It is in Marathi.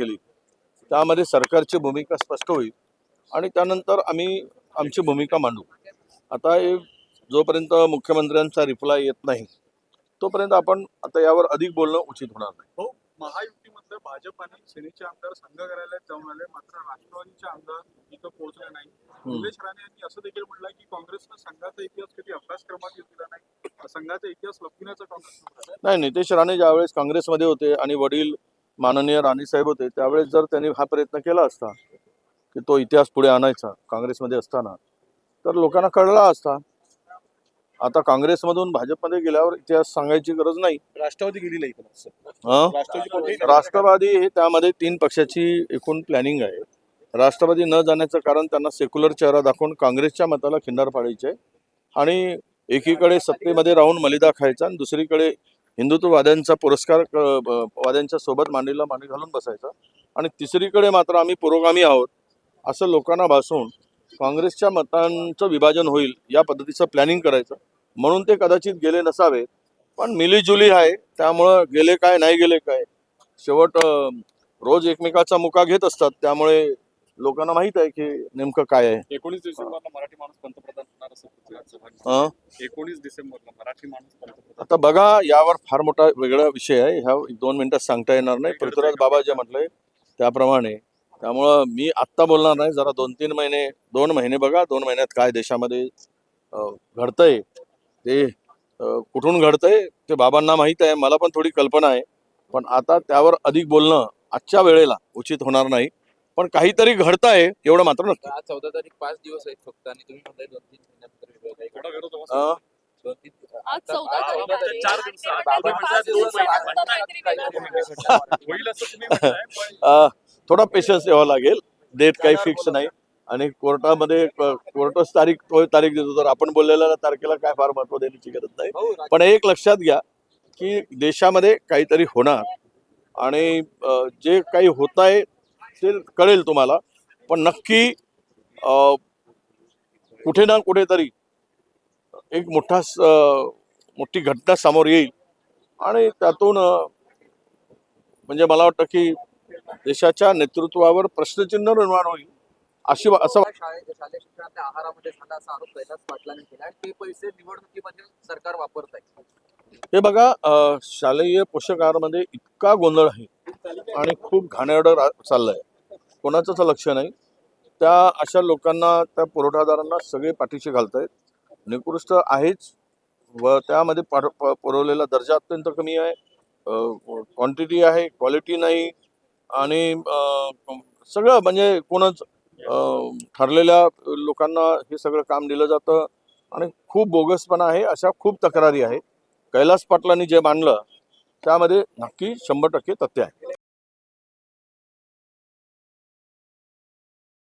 केली. त्यामध्ये सरकारची भूमिका स्पष्ट होईल आणि त्यानंतर आम्ही आमची भूमिका मांडू. आता हे जोपर्यंत मुख्यमंत्र्यांचा रिप्लाय येत नाही तोपर्यंत आपण आता यावर अधिक बोलणं उचित होणार नाही. हो महायुतीमधलं भाजप आणि सेनेचे आमदार संघ कार्यालयात जाऊन आले मात्र राष्ट्रवादीचे आमदार इथं पोहोचले नाही. निलेश राणे यांनी असं देखील म्हटलं की काँग्रेसनं संघाचा इतिहास कधी अभ्यासक्रमात घेतलेला नाही संघाचा इतिहास लपविण्याचं काँग्रेस नाही नितेश राणे ज्यावेळेस काँग्रेसमध्ये होते आणि वडील माननीय राणे साहेब होते त्यावेळेस जर त्यांनी हा प्रयत्न केला असता की तो इतिहास पुढे आणायचा काँग्रेसमध्ये असताना तर लोकांना कळला असता. आता काँग्रेसमधून भाजपमध्ये गेल्यावर इतिहास सांगायची गरज नाही. राष्ट्रवादी गेली नाही? राष्ट्रवादी हे त्यामध्ये तीन पक्षाची एकूण प्लॅनिंग आहे. राष्ट्रवादी न जाण्याचं कारण त्यांना सेक्युलर चेहरा दाखवून काँग्रेसच्या मताला खिंडार पाडायचे. आणि एकीकडे सत्तेमध्ये राहून मलिदा खायचा आणि दुसरीकडे हिंदुत्ववाद्यांचा पुरस्कार वाद्यांच्या सोबत मांडीला मांडी घालून बसायचा. आणि तिसरीकडे मात्र आम्ही पुरोगामी आहोत असं लोकांना भासवून काँग्रेसच्या मतांचं विभाजन होईल या पद्धतीचं प्लॅनिंग करायचं. म्हणून ते कदाचित गेले नसावे पण मिलीजुली आहे त्यामुळं गेले काय नाही गेले काय? शेवट रोज एकमेकाचा मुका घेत असतात त्यामुळे लोकांना माहीत आहे की नेमकं काय आहे. एकोणीस डिसेंबरला मराठी माणूस एकोणीस डिसेंबरला मराठी माणूस पंतप्रधान. आता बघा यावर फार मोठा वेगळा विषय आहे. ह्या दोन मिनिटात सांगता येणार नाही. पृथ्वीराज बाबा जे म्हटलंय त्याप्रमाणे. त्यामुळं मी आत्ता बोलणार नाही. जरा दोन तीन महिने दोन महिने बघा. दोन महिन्यात काय देशामध्ये घडतंय ते कुठून घडतंय ते बाबांना माहीत आहे. मला पण थोडी कल्पना आहे. पण आता त्यावर अधिक बोलणं आजच्या वेळेला उचित होणार नाही. पण काहीतरी घडतंय एवढं मात्र नक्की. आज चौदा तारीख पाच दिवस आहेत फक्त. आणि तुम्ही म्हणताय दोन तीन महिन्यानंतर वेगळं काही थोडा विरोध होता. अं, दोन तीन आज आता- चौदा आज तारीख चौदा आहे. तारीख. चार दिवस आत. बाबा पाच म्हणतात दिवस दोन आत. महिने. काहीतरी वेगळं होईल असं तुम्ही म्हणताय पण अं, थोडा पेशन्स यावा लागेल डेट काही फिक्स नाही आणि कोर्टामध्ये कोर्टच तारीख तो तारीख देतो तर आपण बोललेल्या तारखेला काय फार महत्त्व देण्याची गरज नाही हो, पण एक लक्षात घ्या की देशामध्ये काहीतरी होणार आणि अं, जे काही होत आहे ते कळेल तुम्हाला पण नक्की अं, कुठे ना कुठेतरी एक मोठा मोठी घटना समोर येईल. आणि त्यातून म्हणजे मला वाटतं की देशाच्या नेतृत्वावर प्रश्नचिन्ह निर्माण होईल अशी असं शालेय शिक्षणाच्या आहारामध्ये झाला असा आरोप कैलास पाटलांनी केला ते पैसे निवडणुकीमध्ये सरकार वापरत आहे हे बघा शालेय पोषक आहारामध्ये इतका गोंधळ आहे आणि खूप घाणेरडं चाललंय. कोणाचंच लक्ष नाही. त्या अशा लोकांना त्या पुरवठादारांना सगळे पाठीशी घालतायत. निकृष्ट आहेच व त्यामध्ये पाठ प- पुरवलेला दर्जा अत्यंत कमी आहे. क्वांटिटी आहे क्वालिटी नाही आणि सगळं म्हणजे कोणच ठरलेल्या लोकांना हे सगळं काम दिलं जातं आणि खूप बोगसपणा आहे अशा खूप तक्रारी आहे कैलास पाटलांनी जे मांडलं त्यामध्ये नक्की शंभर टक्के तथ्य आहे.